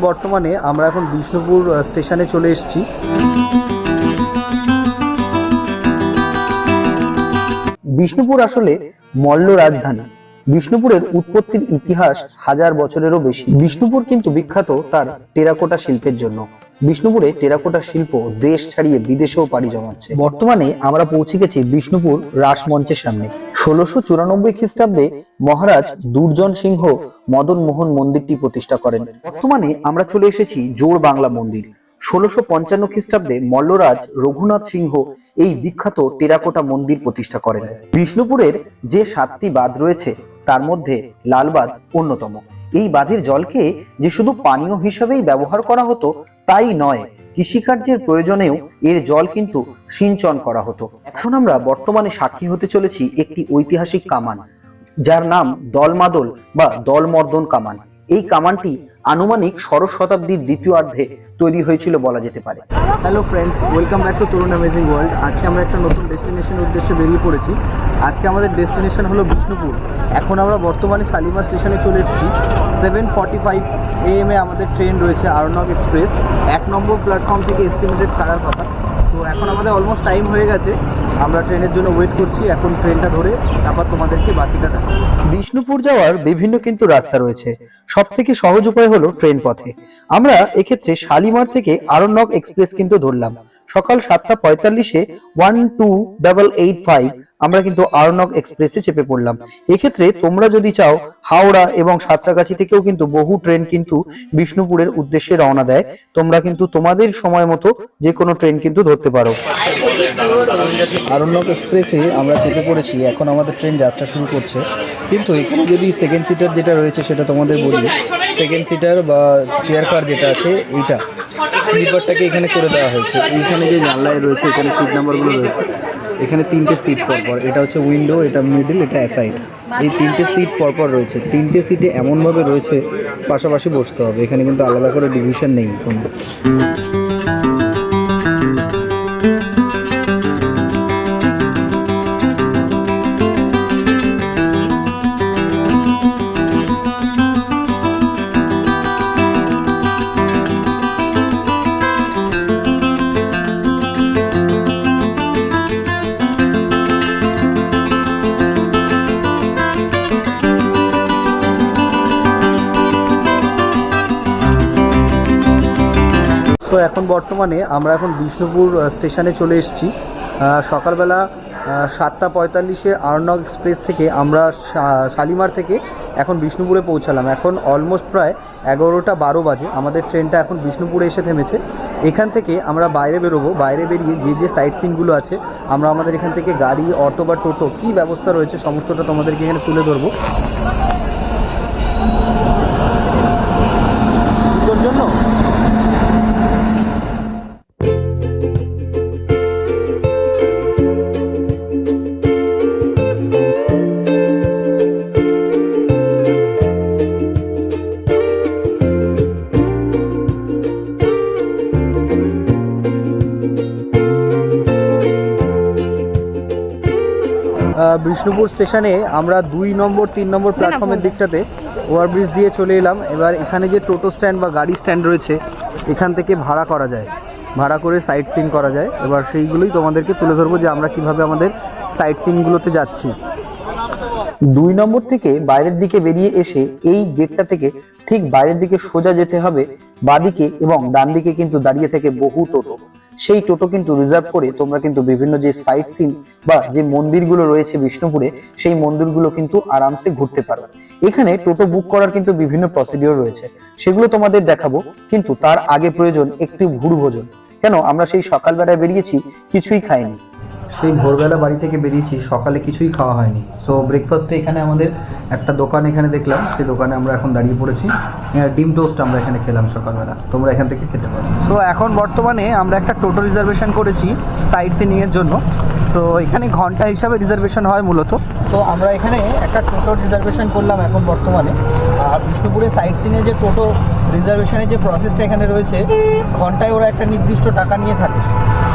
বর্তমানে আমরা এখন বিষ্ণুপুর স্টেশনে চলে এসেছি। বিষ্ণুপুর আসলে মল্ল রাজধানী। বিষ্ণুপুরের উৎপত্তির ইতিহাস হাজার বছরেরও বেশি। বিষ্ণুপুর কিন্তু বিখ্যাত তার টেরাকোটা শিল্পের জন্য। বিষ্ণুপুরে টেরাকোটা শিল্প দেশ ছাড়িয়ে বিদেশেও পাড়ি জমাচ্ছে। বর্তমানে আমরা পৌঁছে গেছি বিষ্ণুপুর রাসমঞ্চের সামনে। ষোলোশো চুরানব্বই খ্রিস্টাব্দে মহারাজ দুর্জন সিংহ মদন মোহন মন্দিরটি প্রতিষ্ঠা করেন। বর্তমানে আমরা চলে এসেছি জোর বাংলা মন্দির। ষোলোশো পঞ্চান্ন খ্রিস্টাব্দে মল্লরাজ রঘুনাথ সিংহ এই বিখ্যাত টেরাকোটা মন্দির প্রতিষ্ঠা করেন। বিষ্ণুপুরের যে সাতটি বাদ রয়েছে, তার মধ্যে লালবাঁধ অন্যতম। এই বাঁধের জলকে যে শুধু পানীয় হিসাবেই ব্যবহার করা হতো, তাই নয়, কৃষিকার্যের প্রয়োজনেও এর জল কিন্তু সিঞ্চন করা হতো। এখন আমরা বর্তমানে সাক্ষী হতে চলেছি একটি ঐতিহাসিক কামান, যার নাম দলমাদল বা দলমর্দন কামান। এই কামানটি আনুমানিক ষোড়শ শতাব্দীর দ্বিতীয়ার্ধে তৈরি হয়েছিল বলা যেতে পারে। Hello friends welcome back to Tarun amazing world আজকে আমরা একটা নতুন ডেস্টিনেশনের উদ্দেশ্যে বেরিয়ে পড়েছি। আজকে আমাদের ডেস্টিনেশন হলো বিষ্ণুপুর। এখন আমরা বর্তমানে শালিমা স্টেশনে চলে এসেছি। সেভেন ফর্টি ফাইভ এএম আমাদের ট্রেন রয়েছে আরণব এক্সপ্রেস এক নম্বর প্ল্যাটফর্ম থেকে এস্টিমেটেড ছাড়ার কথা। তো এখন আমাদের অলমোস্ট টাইম হয়ে গেছে। আমরা ট্রেনের জন্য ওয়েট করছি, এখন ট্রেনটা ধরে তারপর তোমাদেরকে বাকিটা দেখাবো। বিষ্ণুপুর যাওয়ার বিভিন্ন কিন্তু রাস্তা রয়েছে। সব থেকে সহজ উপায় হলো ট্রেন পথে। আমরা এক্ষেত্রে শালিমার থেকে আরণ্যক এক্সপ্রেস কিন্তু ধরলাম। সকাল সাতটা পঁয়তাল্লিশে one two double eight five আমরা কিন্তু আরণ্যক এক্সপ্রেসে চেপে পড়লাম। এক্ষেত্রে তোমরা যদি চাও, হাওড়া এবং সাঁতরাগাছি থেকেও কিন্তু বহু ট্রেন কিন্তু বিষ্ণুপুরের উদ্দেশ্যে রওনা দেয়, তোমরা কিন্তু তোমাদের সময় মতো যে কোনো ট্রেন কিন্তু ধরতে পারো। আরণ্যক এক্সপ্রেসে আমরা চেপে পড়েছি, এখন আমাদের ট্রেন যাত্রা শুরু করছে। কিন্তু এখানে যদি সেকেন্ড সিটার যেটা রয়েছে সেটা তোমাদের বলি সেকেন্ড সিটার বা চেয়ার কার যেটা আছে, এইটা। স্লিপারটাকে এখানে করে দেওয়া হয়েছে। এইখানে যে জানলায় রয়েছে, এখানে সিট নাম্বারগুলো রয়েছে। এখানে তিনটে সিট পরপর এটা হচ্ছে উইন্ডো এটা মিডিল এটা অ্যাসাইড এই তিনটে সিট পরপর রয়েছে। তিনটে সিটে এমনভাবে রয়েছে, পাশাপাশি বসতে হবে। এখানে কিন্তু আলাদা করে ডিভিশন নেই কোনো। বর্তমানে আমরা এখন বিষ্ণুপুর স্টেশনে চলে এসেছি। সকালবেলা সাতটা পঁয়তাল্লিশে আরনগ এক্সপ্রেস থেকে আমরা শালিমার থেকে এখন বিষ্ণুপুরে পৌঁছালাম। এখন অলমোস্ট প্রায় এগারোটা বারো বাজে। আমাদের ট্রেনটা এখন বিষ্ণুপুরে এসে থেমেছে। এখান থেকে আমরা বাইরে বেরোবো। বাইরে বেরিয়ে যে যে সাইট সিনগুলো আছে, আমরা আমাদের এখান থেকে গাড়ি, অটো বা টোটো কী ব্যবস্থা রয়েছে, সমস্তটা তোমাদেরকে এখানে তুলে ধরবো। বিষ্ণুপুর স্টেশনে আমরা দুই নম্বর তিন নম্বর প্ল্যাটফর্মের দিকটাতে ওভারব্রিজ দিয়ে চলে এলাম। এবার এখানে যে টোটো স্ট্যান্ড বা গাড়ি স্ট্যান্ড রয়েছে এখান থেকে ভাড়া করা যায়। ভাড়া করে সাইট সিন করা যায়। এবার সেইগুলোই তোমাদেরকে তুলে ধরবো যে আমরা কীভাবে আমাদের সাইট সিনগুলোতে যাচ্ছি। দুই নম্বর থেকে বাইরের দিকে বেরিয়ে এসে এই গেটটা থেকে ঠিক বাইরের দিকে সোজা যেতে হবে, বাদিকে এবং ডান দিকে কিন্তু দাঁড়িয়ে থেকে বহু টোটো। সেই টোটো কিন্তু রিজার্ভ করে তোমরা কিন্তু বিভিন্ন যে সাইট সিন বা যে মন্দিরগুলো রয়েছে বিষ্ণুপুরে, সেই মন্দিরগুলো কিন্তু আরামসে ঘুরতে পারো। এখানে টোটো বুক করার কিন্তু বিভিন্ন প্রসিডিওর রয়েছে। সেগুলো তোমাদের দেখাবো, কিন্তু তার আগে প্রয়োজন একটি ভুর ভোজন। কেন? আমরা সেই সকালবেলায় বেরিয়েছি, কিছুই খাইনি। সেই ভোরবেলা বাড়ি থেকে বেরিয়েছি সকালে কিছুই খাওয়া হয়নি। সো ব্রেকফাস্টে এখানে আমাদের একটা দোকান এখানে দেখলাম সেই দোকানে আমরা এখন দাঁড়িয়ে পড়েছি। আহ, ডিম টোস্ট আমরা এখানে খেলাম সকালবেলা। তোমরা এখান থেকে খেতে পারো। সো এখন বর্তমানে আমরা একটা টোটো রিজার্ভেশন করেছি সাইট সিনিংয়ের জন্য। সো এখানে ঘণ্টা হিসাবে রিজার্ভেশন হয় মূলত। তো আমরা এখানে একটা টোটো রিজার্ভেশন করলাম এখন বর্তমানে। আর বিষ্ণুপুরে সাইট সিনে যে টোটো রিজার্ভেশনের যে প্রসেসটা এখানে রয়েছে ঘন্টায় ওরা একটা নির্দিষ্ট টাকা নিয়ে থাকে।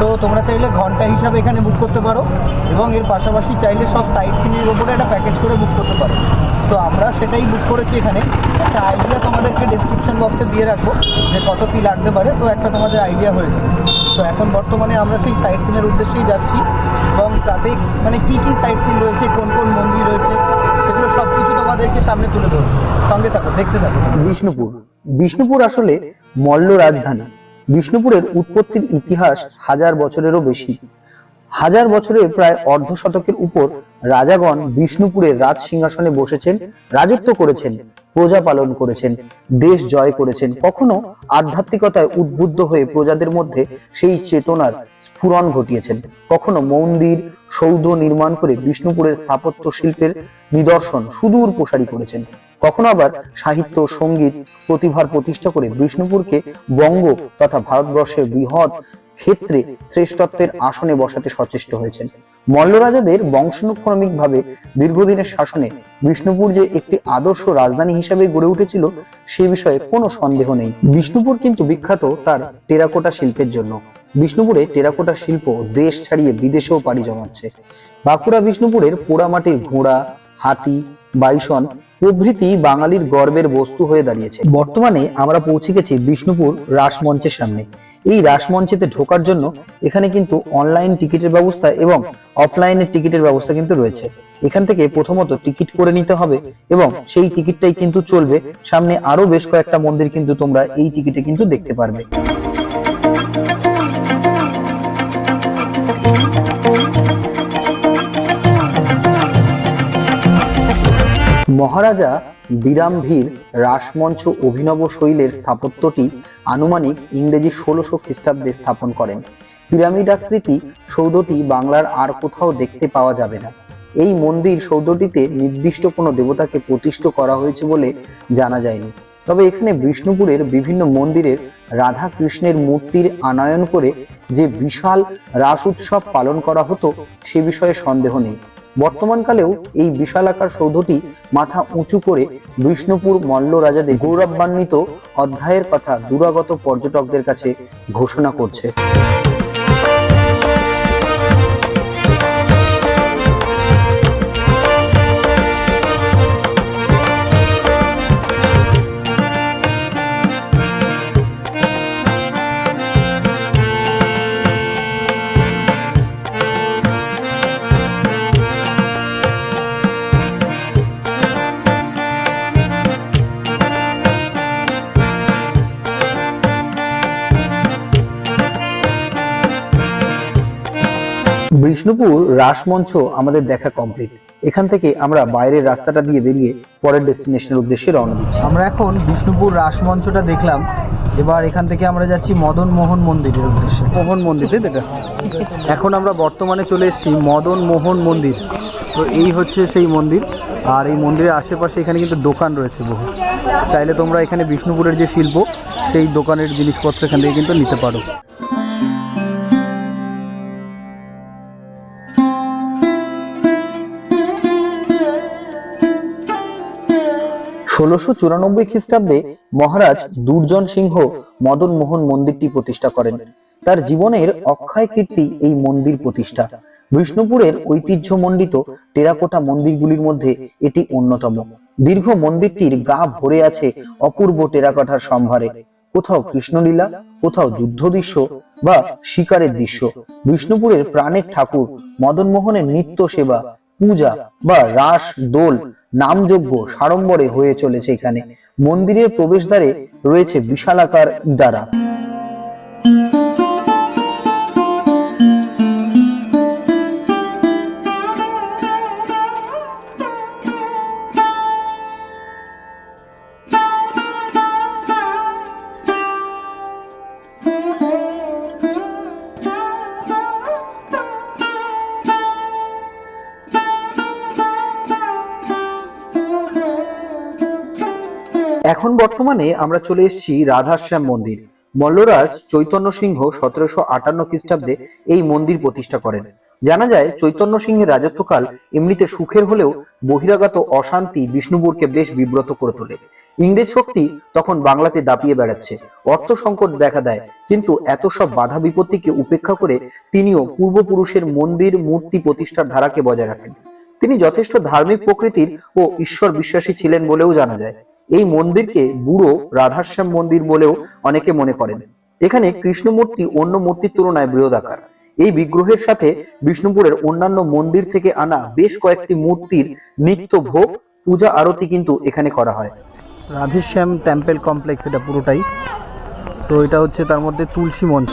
তো তোমরা চাইলে ঘণ্টা হিসাবে এখানে এখানে বুক করতে পারো এবং এর পাশাপাশি চাইলে সব সাইট সিনের ওপরে একটা প্যাকেজ করে বুক করতে পারো। তো আমরা সেটাই বুক করেছি এখানে। একটা আইডিয়া তোমাদেরকে ডিসক্রিপশন বক্সে দিয়ে রাখব যে কত কী লাগতে পারে। তো একটা তোমাদের আইডিয়া হয়ে যাবে। তো এখন বর্তমানে আমরা সেই সাইট সিনের উদ্দেশ্যেই যাচ্ছি এবং তাতে মানে কি কি সাইট সিন রয়েছে, কোন কোন মন্দির রয়েছে, সেগুলো সব কিছু তোমাদেরকে সামনে তুলে ধরবো। সঙ্গে থাকো, দেখতে থাকো। বিষ্ণুপুর। বিষ্ণুপুর আসলে মল্ল রাজধানী। বিষ্ণুপুরের উৎপত্তির ইতিহাস হাজার বছরেরও বেশি। হাজার বছরের প্রায় অর্ধ শতকের উপর রাজাগণ বিষ্ণুপুরের রাজ সিংহাসনে বসেছেন, রাজত্ব করেছেন, প্রজা পালন করেছেন, দেশ জয় করেছেন। কখনো আধ্যাত্মিকতায় উদ্বুদ্ধ হয়ে প্রজাদের মধ্যে সেই চেতনার স্ফুরণ ঘটিয়েছেন। কখনো মন্দির, সৌধ নির্মাণ করে বিষ্ণুপুরের স্থাপত্য শিল্পের নিদর্শন সুদূর প্রসারী করেছেন। কখনো আবার সাহিত্য, সংগীত প্রতিভার প্রতিষ্ঠা করে বিষ্ণুপুরকে বঙ্গ তথা ভারতবর্ষের বৃহৎ ক্ষেত্রে শ্রেষ্ঠত্বের আসনে বসাতে সচেষ্ট হয়েছেন। মল্ল রাজাদের বংশানুক্রমিকভাবে দীর্ঘদিনের শাসনে বিষ্ণুপুর যে একটি আদর্শ রাজধানী হিসেবে গড়ে উঠেছিল, সে বিষয়ে কোনো সন্দেহ নেই। বিষ্ণুপুর কিন্তু বিখ্যাত তার টেরাকোটা শিল্পের জন্য। বিষ্ণুপুরে টেরাকোটা শিল্প দেশ ছাড়িয়ে বিদেশেও পাড়ি জমাচ্ছে। বাঁকুড়া বিষ্ণুপুরের পোড়ামাটির ঘোড়া, হাতি, বাইসন প্রভৃতি বাঙালির গর্বের বস্তু হয়ে দাঁড়িয়েছে। বর্তমানে আমরা পৌঁছে গেছি বিষ্ণুপুর রাসমঞ্চের সামনে। এই রাসমঞ্চেতে ঢোকার জন্য এখানে কিন্তু অনলাইন টিকিটের ব্যবস্থা এবং অফলাইনের টিকিটের ব্যবস্থা কিন্তু রয়েছে। এখান থেকে প্রথমত টিকিট করে নিতে হবে এবং সেই টিকিটটাই কিন্তু চলবে। সামনে আরও বেশ কয়েকটা মন্দির কিন্তু তোমরা এই টিকিটে কিন্তু দেখতে পারবে। মহারাজা বিরামভীর রাসমঞ্চ অভিনব শৈলের স্থাপত্যটি আনুমানিক ইংরেজি ষোলোশো খ্রিস্টাব্দে স্থাপন করেন। পিরামিড আকৃতি সৌধটি বাংলার আর কোথাও দেখতে পাওয়া যাবে না। এই মন্দির সৌধটিতে নির্দিষ্ট কোনো দেবতাকে প্রতিষ্ঠ করা হয়েছে বলে জানা যায়নি। তবে এখানে বিষ্ণুপুরের বিভিন্ন মন্দিরের রাধা কৃষ্ণের মূর্তির আনায়ন করে যে বিশাল রাস উৎসব পালন করা হতো সে বিষয়ে সন্দেহ নেই। বর্তমানকালেও এই বিশালাকার সৌধটি মাথা উঁচু করে বিষ্ণুপুর মল্ল রাজাদের গৌরবান্বিত অধ্যায়ের কথা দুরাগত পর্যটকদের কাছে ঘোষণা করছে। বিষ্ণুপুর রাসমঞ্চ আমাদের দেখা কমপ্লিট এখান থেকে আমরা বাইরের রাস্তাটা দিয়ে বেরিয়ে পরের ডেস্টিনেশনের উদ্দেশ্যে রওনা দিচ্ছি। আমরা এখন বিষ্ণুপুর রাসমঞ্চটা দেখলাম। এবার এখান থেকে আমরা যাচ্ছি মদন মোহন মন্দিরের উদ্দেশ্যে। মোহন মন্দির এটা? এখন আমরা বর্তমানে চলে এসেছি মদন মোহন মন্দির। তো এই হচ্ছে সেই মন্দির। আর এই মন্দিরের আশেপাশে এখানে কিন্তু দোকান রয়েছে বহু। চাইলে তোমরা এখানে বিষ্ণুপুরের যে শিল্প সেই দোকানের জিনিসপত্র এখান থেকে কিন্তু নিতে পারো। ষোলোশো চুরানব্বই খ্রিস্টাব্দে মহারাজ দুর্জন সিংহ মদন মোহন মন্দিরটি প্রতিষ্ঠা করেন। তার জীবনের অক্ষয় কীর্তি এই মন্দির প্রতিষ্ঠা। বিষ্ণুপুরের ঐতিহ্যমণ্ডিত টেরাকোটা মন্দিরগুলির মধ্যে এটি অন্যতম। দীর্ঘ মন্দিরটির গা ভরে আছে অপূর্ব টেরাকোটার সম্ভারে। কোথাও কৃষ্ণলীলা, কোথাও যুদ্ধ দৃশ্য বা শিকারের দৃশ্য। বিষ্ণুপুরের প্রাণের ঠাকুর মদন মোহনের নিত্য সেবা, পূজা বা রাস, দোল নামযজ্ঞ সাড়ম্বরে হয়ে চলেছে এখানে। মন্দিরের প্রবেশদ্বারে রয়েছে বিশালাকার ইদারা। বর্তমানে আমরা চলে এসেছি রাধাশ্যাম মন্দির। মল্লরাজ চৈতন্য সিংহ সতেরোশো আটান্ন খ্রিস্টাব্দে এই মন্দির প্রতিষ্ঠা করেন। জানা যায়, চৈতন্য সিংহের রাজত্বকাল এমনিতে সুখের হলেও বহিরাগত অশান্তি বিষ্ণুপুরকে বেশ বিব্রত করে তোলে। ইংরেজ শক্তি তখন বাংলাতে দাপিয়ে বেড়াচ্ছে। অর্থ সংকট দেখা দেয়, কিন্তু এত সব বাধা বিপত্তিকে উপেক্ষা করে তিনিও পূর্বপুরুষের মন্দির মূর্তি প্রতিষ্ঠার ধারাকে বজায় রাখেন। তিনি যথেষ্ট ধার্মিক প্রকৃতির ও ঈশ্বর বিশ্বাসী ছিলেন বলেও জানা যায়। এই মন্দিরকে বুড়ো রাধাশ্যাম মন্দির বলেও অনেকে মনে করেন। এখানে কৃষ্ণ মূর্তি অন্য মূর্তির তুলনায় বৃহদাকার এই বিগ্রহের সাথে বিষ্ণুপুরের অন্যান্য মন্দির থেকে আনা বেশ কয়েকটি মূর্তির নিত্য ভোগ, পূজা আরতি কিন্তু এখানে করা হয়। রাধেশ্যাম টেম্পল কমপ্লেক্স এটা পুরোটাই। সো এটা হচ্ছে তার মধ্যে তুলসী মঞ্চ।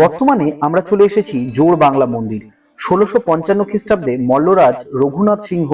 বর্তমানে আমরা চলে এসেছি জোর বাংলা মন্দির। ষোলোশো পঞ্চান্ন খ্রিস্টাব্দে মল্লরাজ রঘুনাথ সিংহ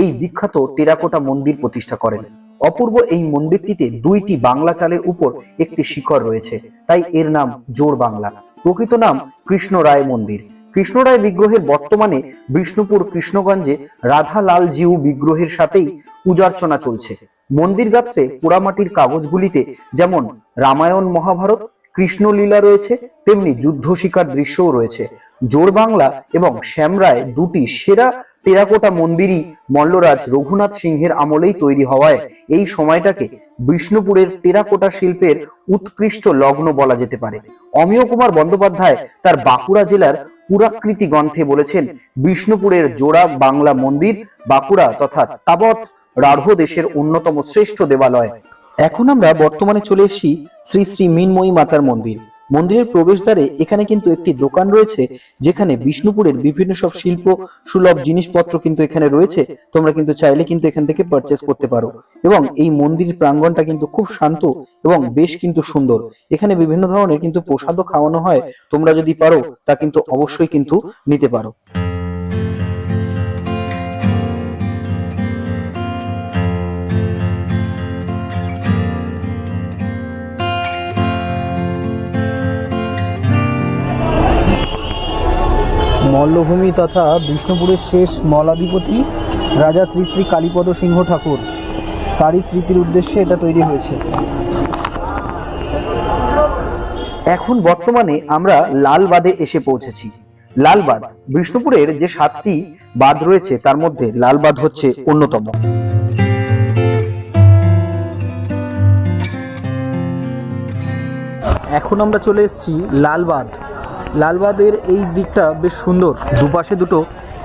এই বিখ্যাত টেরাকোটা মন্দির প্রতিষ্ঠা করেন। অপূর্ব এই মন্দিরটিতে দুইটি বাংলা চালের উপর একটি শিখর রয়েছে, তাই এর নাম জোর বাংলা। প্রকৃত নাম কৃষ্ণ রায় মন্দির। কৃষ্ণ রায় বিগ্রহের বর্তমানে বিষ্ণুপুর কৃষ্ণগঞ্জে রাধালাল জিউ বিগ্রহের সাথেই পূজার্চনা চলছে। মন্দির গাত্রে পোড়ামাটির কাগজগুলিতে যেমন রামায়ণ মহাভারত কৃষ্ণলীলা রয়েছে, তেমনি যুদ্ধ শিকার দৃশ্যও রয়েছে। জোর বাংলা এবং শ্যামরায় দুটি সেরা টেরাকোটা মন্দিরই মল্লরাজ রঘুনাথ সিংহের আমলেই তৈরি হওয়ায় এই সময়টাকে বিষ্ণুপুরের টেরাকোটা শিল্পের উৎকৃষ্ট লগ্ন বলা যেতে পারে। অমিয় কুমার বন্দ্যোপাধ্যায় তার বাঁকুড়া জেলার পুরাকৃতি গ্রন্থে বলেছেন, বিষ্ণুপুরের জোড়া বাংলা মন্দির বাঁকুড়া তথা তাবৎ রাঢ় দেশের অন্যতম শ্রেষ্ঠ দেবালয়। এখন আমরা বর্তমানে চলে এসেছি শ্রী শ্রী মিনময়ী মাতার মন্দির। মন্দিরের প্রবেশদ্বারে এখানে কিন্তু একটি দোকান রয়েছে, যেখানে বিষ্ণুপুরের বিভিন্ন সব শিল্প, সুলভ জিনিসপত্র কিন্তু এখানে রয়েছে। তোমরা কিন্তু চাইলে কিন্তু এখান থেকে পারচেস করতে পারো। এবং এই মন্দির প্রাঙ্গণটা কিন্তু খুব শান্ত এবং বেশ কিন্তু সুন্দর। এখানে বিভিন্ন ধরনের কিন্তু প্রসাদও খাওয়ানো হয়। তোমরা যদি পারো, তা কিন্তু অবশ্যই কিন্তু নিতে পারো। মল্লভূমি তথা বিষ্ণুপুরের শেষ মলাধিপতি রাজা শ্রী শ্রী কালীপদ সিংহ ঠাকুর। তারই স্মৃতির উদ্দেশ্যে এটা তৈরি হয়েছে। এখন বর্তমানে আমরা লালবাদে এসে পৌঁছেছি। লালবাদ বিষ্ণুপুরের যে সাতটি বাদ রয়েছে তার মধ্যে লালবাদ হচ্ছে অন্যতম। এখন আমরা চলে এসেছি লালবাদ লালবাদের এই দিকটা বেশ সুন্দর। দুপাশে দুটো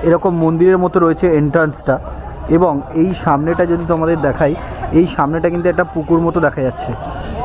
এরকম মন্দিরের মতো রয়েছে এন্ট্রান্সটা এবং এই সামনেটা যদি তোমাদের দেখাই, এই সামনেটা কিন্তু একটা পুকুর মতো দেখা যাচ্ছে।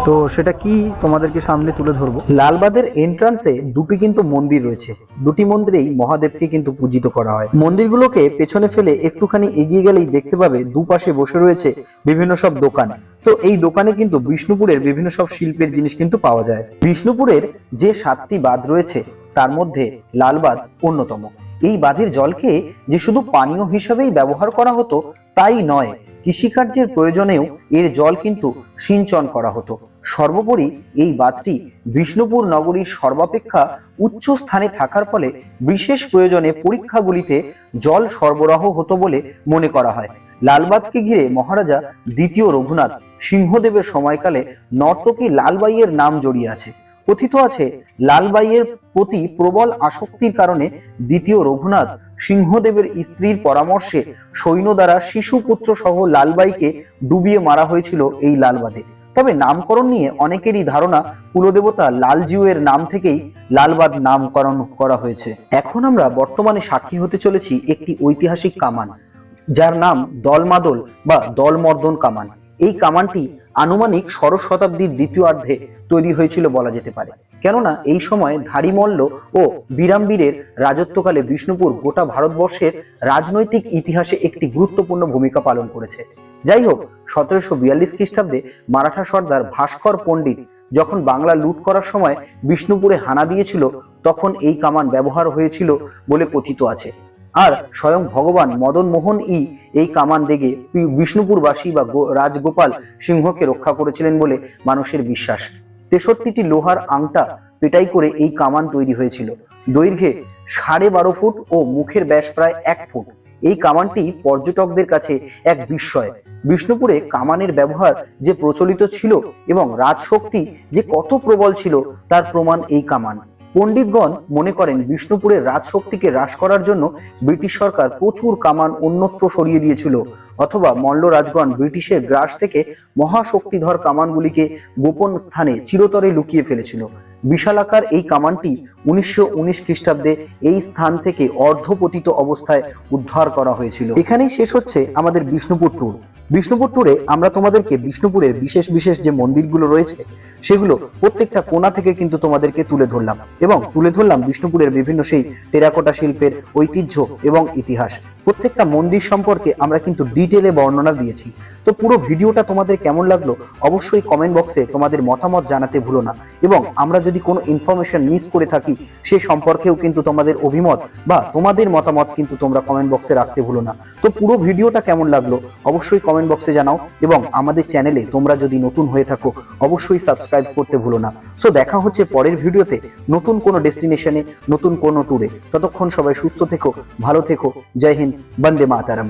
তো সেটা কি তোমাদেরকে সামনে তুলে ধরবো? লালবাদের এন্ট্রান্সে দুটি কিন্তু মন্দির রয়েছে। দুটি মন্দিরেই মহাদেবকে কিন্তু পূজিত করা হয়। মন্দিরগুলোকে পেছনে ফেলে একটুখানি এগিয়ে গেলেই দেখতে পাবে দুপাশে বসে রয়েছে বিভিন্ন সব দোকান। তো এই দোকানে কিন্তু বিষ্ণুপুরের বিভিন্ন সব শিল্পের জিনিস কিন্তু পাওয়া যায়। বিষ্ণুপুরের যে সাতটি বাঁধ রয়েছে, তার মধ্যে লালবাদ অন্যতম। এই বাঁধের জলকে যে শুধু পানীয় হিসাবেই ব্যবহার করা হতো, তাই নয়, কৃষিকার্যের প্রয়োজনেও এর জল কিন্তু সিঞ্চন করা হতো। সর্বোপরি এই বাঁধটি বিষ্ণুপুর নগরীর সর্বাপেক্ষা উচ্চ স্থানে থাকার ফলে বিশেষ প্রয়োজনে পরীক্ষাগুলিতে জল সরবরাহ হতো বলে মনে করা হয়। লালবাগকে ঘিরে মহারাজা দ্বিতীয় রঘুনাথ সিংহদেবের সময়কালে নর্তকী লালবাইয়ের নাম জড়িয়ে আছে। কথিত আছে, লালবাইয়ের প্রতি প্রবল আসক্তির কারণে দ্বিতীয় রঘুনাথ সিংহদেবের স্ত্রীর পরামর্শে সৈন্য দ্বারা শিশু পুত্র সহ লালবাইকে ডুবিয়ে মারা হয়েছিল এই লালবাদে। তবে নামকরণ নিয়ে অনেকেরই ধারণা, কুলদেবতা লালজিউয়ের নাম থেকেই লালবাদ নামকরণ করা হয়েছে। এখন আমরা বর্তমানে সাক্ষী হতে চলেছি একটি ঐতিহাসিক কামান, যার নাম দলমাদল বা দলমর্দন কামান। এই কামানটি আনুমানিক ষোড়শ শতাব্দীর দ্বিতীয়ার্ধে তৈরি হয়েছিল বলা যেতে পারে। কেননা, এই সময় ধারিমল্ল ও বিরামবীরের রাজত্বকালে বিষ্ণুপুর গোটা ভারতবর্ষের রাজনৈতিক ইতিহাসে একটি গুরুত্বপূর্ণ ভূমিকা পালন করেছে। যাই হোক, সতেরোশো বিয়াল্লিশ খ্রিস্টাব্দে মারাঠা সর্দার ভাস্কর পণ্ডিত যখন বাংলা লুট করার সময় বিষ্ণুপুরে হানা দিয়েছিল, তখন এই কামান ব্যবহার হয়েছিল বলে কথিত আছে। আর স্বয়ং ভগবান মদন মোহন ই এই কামান দেগে বিষ্ণুপুরবাসী বা রাজগোপাল সিংহকে রক্ষা করেছিলেন বলে মানুষের বিশ্বাস। তেষট্টিটি লোহার আংটা পেটাই করে এই কামান তৈরি হয়েছিল। দৈর্ঘ্যে সাড়ে বারো ফুট ও মুখের ব্যাস প্রায় এক ফুট। এই কামানটি পর্যটকদের কাছে এক বিস্ময়। বিষ্ণুপুরে কামানের ব্যবহার যে প্রচলিত ছিল এবং রাজশক্তি যে কত প্রবল ছিল, তার প্রমাণ এই কামান। পণ্ডিতগণ মনে করেন বিষ্ণুপুরের রাজশক্তিকে হ্রাস করার জন্য ব্রিটিশ সরকার প্রচুর কামান অন্যত্র সরিয়ে দিয়েছিল, অথবা মল্ল রাজগণ ব্রিটিশের গ্রাস থেকে মহাশক্তিধর কামানগুলিকে গোপন স্থানে চিরতরে লুকিয়ে ফেলেছিল। বিশালাকার এই কামানটি উনিশশো উনিশ খ্রিস্টাব্দে এই স্থান থেকে অর্ধপতিত অবস্থায় উদ্ধার করা হয়েছিল। এখানেই শেষ হচ্ছে আমাদের বিষ্ণুপুর ট্যুর বিষ্ণুপুর ট্যুরে আমরা তোমাদেরকে বিষ্ণুপুরের বিশেষ বিশেষ যে মন্দিরগুলো রয়েছে, সেগুলো প্রত্যেকটা কোণা থেকে কিন্তু তোমাদেরকে তুলে ধরলাম এবং তুলে ধরলাম বিষ্ণুপুরের বিভিন্ন সেই টেরাকোটা শিল্পের ঐতিহ্য এবং ইতিহাস। প্রত্যেকটা মন্দির সম্পর্কে আমরা কিন্তু ডিটেলে বর্ণনা দিয়েছি। তো পুরো ভিডিওটা তোমাদের কেমন লাগল অবশ্যই কমেন্ট বক্সে তোমাদের মতামত জানাতে ভুলো না এবং আমরা যদি কোনো ইনফরমেশন মিস করে থাকি, সে সম্পর্কেও কিন্তু তোমাদের অভিমত বা তোমাদের মতামত কিন্তু তোমরা কমেন্ট বক্সে রাখতে ভুলো না। তো পুরো ভিডিওটা কেমন লাগল অবশ্যই কমেন্ট বক্সে জানাও এবং আমাদের চ্যানেলে তোমরা যদি নতুন হয়ে থাকো, অবশ্যই সাবস্ক্রাইব করতে ভুলো না। সো দেখা হচ্ছে পরের ভিডিওতে নতুন কোনো ডেস্টিনেশনে নতুন কোনো ট্যুরে ততক্ষণ সবাই সুস্থ থেকো, ভালো থেকো। জয় হিন্দ, বন্দে মাতারম।